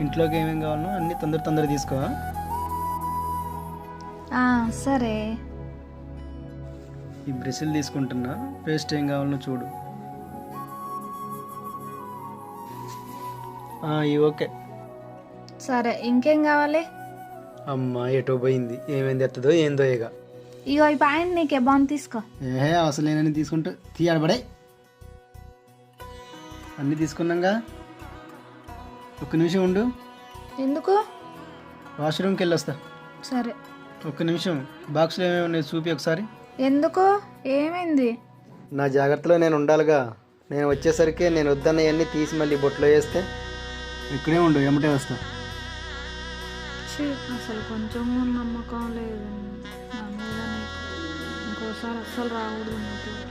ఇంట్లోకి ఏమేమి కావాలనో అన్నీ తొందర తొందర తీసుకో. సరే. ఈ బ్రష్లు తీసుకుంటున్నా. పేస్ట్ ఏం కావాలనో చూడు. ఓకే. సరే ఇంకేం కావాలి? అమ్మ ఎటో పోయింది. ఏమైంది ఎత్తదో ఏందో ఇక ఇగో ఈ పాయింట్ నీకే బాగుంది తీసుకో. ఏ అసలు నేనని తీసుకుంటూ తీయడబడే అన్నీ తీసుకున్నాగా? ఒక్క నిమిషం ఉండు. ఎందుకు? వాష్రూమ్కి వెళ్ళొస్తా. సరే. ఒక్క నిమిషం. బాక్స్లో ఏమేమి ఉన్నాయి చూపి ఒకసారి. ఎందుకు? ఏమైంది? నా జాగ్రత్తలో నేను ఉండాలిగా. నేను వచ్చేసరికి నేను వద్దన్నవన్నీ తీసి మళ్ళీ బొట్లో వేస్తే. ఇక్కడే ఉండు ఎమ్మటే వస్తా. ఛీ, అసలు కొంచెం కూడా నమ్మకం లేదు. నా మీద నీకు? ఇంకోసారి అస్సలు రాకూడదు నీకు.